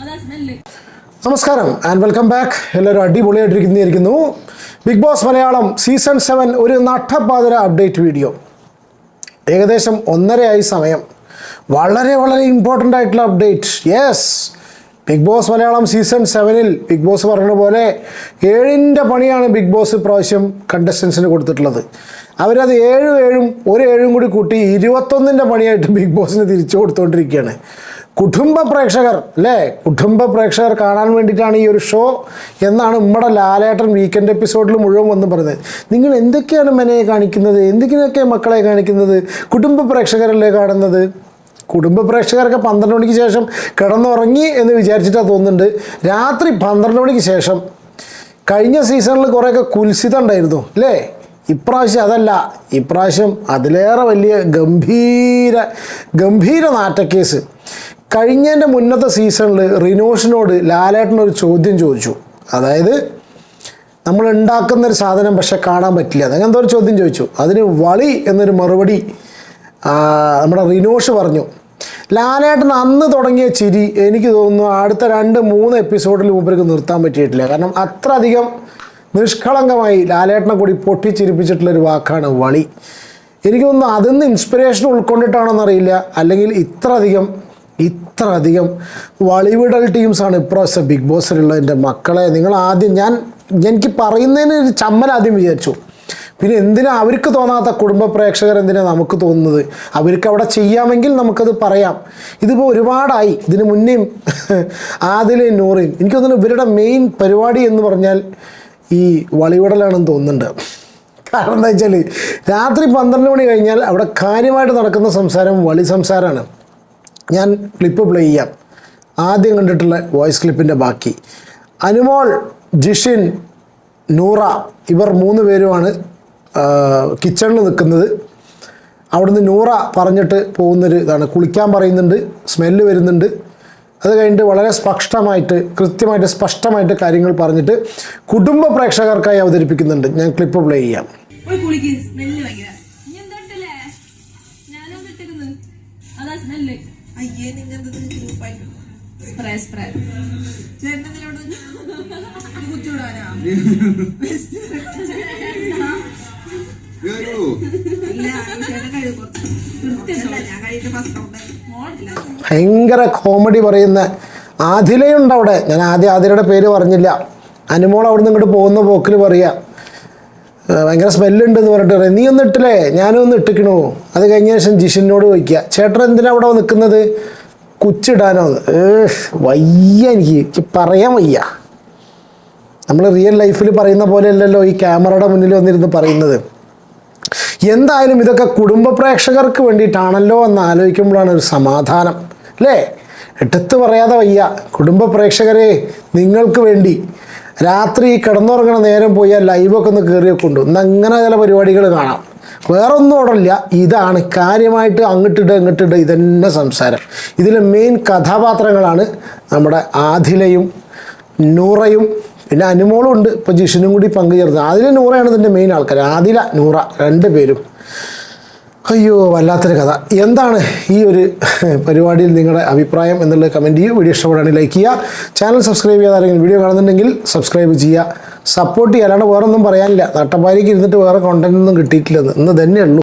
നമസ്കാരം and welcome back എല്ലാവരും അടിപൊളിയായിട്ടിരിക്കുന്നു. Bigg Boss Malayalam season seven ഒരു നട്ടപ്പാതിര അപ്ഡേറ്റ് വീഡിയോ ഏകദേശം ഒന്നരയായി സമയം. വളരെ വളരെ ഇമ്പോർട്ടന്റ് ആയിട്ടുള്ള update yes Bigg Boss Malayalam season സെവനിൽ ബിഗ് ബോസ് പറഞ്ഞ പോലെ ഏഴിന്റെ പണിയാണ് ബിഗ് ബോസ് ഇപ്രാവശ്യം കണ്ടസ്റ്റൻസിന് കൊടുത്തിട്ടുള്ളത്. അവരത് ഏഴും ഏഴും ഒരു ഏഴും കൂടി കൂട്ടി ഇരുപത്തൊന്നിന്റെ പണിയായിട്ട് ബിഗ് ബോസിന് തിരിച്ചു കൊടുത്തുകൊണ്ടിരിക്കുകയാണ് കുടുംബ പ്രേക്ഷകർ അല്ലേ കുടുംബ പ്രേക്ഷകർ കാണാൻ വേണ്ടിയിട്ടാണ് ഈ ഒരു ഷോ എന്നാണ് നമ്മുടെ ലാലേട്ടൻ വീക്കെൻഡ് എപ്പിസോഡിൽ മുഴുവൻ വന്ന് പറഞ്ഞത് നിങ്ങൾ എന്തൊക്കെയാണ് മെനയെ കാണിക്കുന്നത്? എന്തൊക്കെയൊക്കെ മക്കളെ കാണിക്കുന്നത്? കുടുംബ പ്രേക്ഷകരല്ലേ കാണുന്നത്? കുടുംബ പ്രേക്ഷകരൊക്കെ പന്ത്രണ്ട് മണിക്ക് ശേഷം കിടന്നുറങ്ങി എന്ന് വിചാരിച്ചിട്ടാണ് തോന്നുന്നുണ്ട്. രാത്രി പന്ത്രണ്ട് മണിക്ക് ശേഷം. കഴിഞ്ഞ സീസണിൽ കുറേയൊക്കെ കുൽസിതം ഉണ്ടായിരുന്നു അല്ലേ ഇപ്രാവശ്യം അതല്ല. ഇപ്രാവശ്യം അതിലേറെ വലിയ ഗംഭീര ഗംഭീര നാറ്റക്കേസ്. കഴിഞ്ഞതിന്റെ മുന്നത്തെ സീസണിൽ റിനോഷിനോട് ലാലേട്ടൻ ഒരു ചോദ്യം ചോദിച്ചു. അതായത് നമ്മൾ ഉണ്ടാക്കുന്ന ഒരു സാധനം പക്ഷെ കാണാൻ പറ്റില്ല. അങ്ങനത്തെ ഒരു ചോദ്യം ചോദിച്ചു. അതിന് വളി എന്നൊരു മറുപടി നമ്മുടെ റിനോഷ് പറഞ്ഞു. ലാലേട്ടൻ അന്ന് തുടങ്ങിയ ചിരി എനിക്ക് തോന്നുന്നു അടുത്ത രണ്ട് മൂന്ന് എപ്പിസോഡിൽ മൂപ്പർക്ക് നിർത്താൻ പറ്റിയിട്ടില്ല. കാരണം അത്ര അധികം നിഷ്കളങ്കമായി ലാലേട്ടനെ കൂടി പൊട്ടിച്ചിരിപ്പിച്ചിട്ടുള്ളൊരു വാക്കാണ് വളി. എനിക്ക് തോന്നുന്നു അതിൽ ഇൻസ്പിറേഷൻ ഉൾക്കൊണ്ടിട്ടാണെന്നറിയില്ല. അല്ലെങ്കിൽ ഇത്ര അധികം ഇത്ര അധികം വളിവിടൽ ടീംസാണ് ഇപ്രാവശ്യം ബിഗ് ബോസിലുള്ള എന്റെ മക്കളെ. നിങ്ങൾ ആദ്യം ഞാൻ എനിക്ക് പറയുന്നതിന് ഒരു ചമ്മൽ ആദ്യം വിചാരിച്ചു. പിന്നെ എന്തിനാ അവർക്ക് തോന്നാത്ത കുടുംബ പ്രേക്ഷകർ എന്തിനാ നമുക്ക് തോന്നുന്നത്? അവർക്ക് അവിടെ ചെയ്യാമെങ്കിൽ നമുക്കത് പറയാം. ഇതിപ്പോൾ ഒരുപാടായി. ഇതിന് മുന്നേയും ആദിലയും നൂറയും എനിക്ക് തോന്നുന്നു ഇവരുടെ മെയിൻ പരിപാടി എന്ന് പറഞ്ഞാൽ ഈ വളിവിടലാണെന്ന് തോന്നുന്നുണ്ട്. കാരണം എന്താ വെച്ചാൽ രാത്രി പന്ത്രണ്ട് മണി കഴിഞ്ഞാൽ അവിടെ കാര്യമായിട്ട് നടക്കുന്ന സംസാരം വളി സംസാരമാണ്. ഞാൻ ക്ലിപ്പ് പ്ലേ ചെയ്യാം. ആദ്യം കണ്ടിട്ടുള്ള വോയിസ് ക്ലിപ്പിന്റെ ബാക്കി. അനുമോൾ ജിഷിൻ നൂറ ഇവർ മൂന്ന് പേരുമാണ് കിച്ചണിൽ നിൽക്കുന്നത്. അവിടുന്ന് നൂറ പറഞ്ഞിട്ട് പോകുന്നൊരു ഇതാണ്. കുളിക്കാൻ പറയുന്നുണ്ട് സ്മെല്ല് വരുന്നുണ്ട്. അത് കഴിഞ്ഞിട്ട് വളരെ സ്പഷ്ടമായിട്ട് കൃത്യമായിട്ട് സ്പഷ്ടമായിട്ട് കാര്യങ്ങൾ പറഞ്ഞിട്ട് കുടുംബ പ്രേക്ഷകർക്കായി അവതരിപ്പിക്കുന്നുണ്ട്. ഞാൻ ക്ലിപ്പ് പ്ലേ ചെയ്യാം. സ്മെല്ല് അയ്യേ നിങ്ങനത്തെ ഗ്രൂപ്പായിട്ട് സ്പ്രേ സ്പ്രേ ചേട്ടനോട് കുത്തിവിടാനാ ഭയങ്കര കോമഡി പറയുന്ന ആതിലയുണ്ട് അവിടെ. ഞാൻ ആദ്യം ആതിലയുടെ പേര് പറഞ്ഞില്ല. അനുമോൾ അവിടെ നിന്ന് ഇങ്ങോട്ട് പോകുന്ന പോക്കിൽ പറയാ. ഭയങ്കര സ്മെല്ലുണ്ട് എന്ന് പറഞ്ഞിട്ട് പറയും. നീ ഒന്ന് ഇട്ടില്ലേ? ഞാനും ഒന്ന് ഇട്ടിക്കണോ. അത് കഴിഞ്ഞ ശേഷം ജിഷിനോട് ചോദിക്കുക ചേട്ടൻ എന്തിനാ അവിടെ നിൽക്കുന്നത്? കുച്ചിടാനോ? ഏഹ് വയ്യ എനിക്ക്. പറയാൻ വയ്യ. നമ്മൾ റിയൽ ലൈഫിൽ പറയുന്ന പോലെയല്ലല്ലോ ഈ ക്യാമറയുടെ മുന്നിൽ വന്നിരുന്ന് പറയുന്നത്. എന്തായാലും ഇതൊക്കെ കുടുംബ പ്രേക്ഷകർക്ക് വേണ്ടിയിട്ടാണല്ലോ എന്ന് ആലോചിക്കുമ്പോഴാണ് ഒരു സമാധാനം. അല്ലേ? എടുത്ത് പറയാതെ വയ്യ. കുടുംബ പ്രേക്ഷകരെ നിങ്ങൾക്ക് വേണ്ടി രാത്രി കിടന്നുറങ്ങണ നേരം പോയി ആ ലൈവൊക്കെ ഒന്ന് കയറിയൊക്കെ ഉണ്ട് ഇന്ന് അങ്ങനെ ചില പരിപാടികൾ കാണാം. വേറെ ഒന്നും ഓടില്ല ഇതാണ് കാര്യമായിട്ട് അങ്ങോട്ടിട്ട് ഇങ്ങോട്ടിട്ട് ഇതന്നെ സംസാരം. ഇതിലെ മെയിൻ കഥാപാത്രങ്ങളാണ് നമ്മുടെ ആദിലയും നൂറയും. പിന്നെ അനുമോളും ഉണ്ട്. ഇപ്പോൾ ജിഷിനും കൂടി പങ്കുചേർത്ത് ആദില നൂറയാണ് ഇതിന്റെ മെയിൻ ആൾക്കാർ ആദില നൂറ രണ്ട് പേരും. അയ്യോ വല്ലാത്തൊരു കഥ. എന്താണ് ഈ ഒരു പരിപാടിയിൽ നിങ്ങളുടെ അഭിപ്രായം എന്നുള്ളത് കമന്റ് ചെയ്യുക. വീഡിയോ ഇഷ്ടപ്പെടുകയാണെങ്കിൽ ലൈക്ക് ചെയ്യുക. ചാനൽ സബ്സ്ക്രൈബ് ചെയ്യാതെ ആരെങ്കിലും വീഡിയോ കാണുന്നുണ്ടെങ്കിൽ സബ്സ്ക്രൈബ് ചെയ്യുക. സപ്പോർട്ട് ചെയ്യുക അല്ലാണ്ട് വേറൊന്നും പറയാനില്ല. നട്ടപ്പാരിക്ക് ഇരുന്നിട്ട് വേറെ കോണ്ടന്റൊന്നും കിട്ടിയിട്ടില്ലെന്ന്. ഇന്ന് തന്നെ ഉള്ളൂ.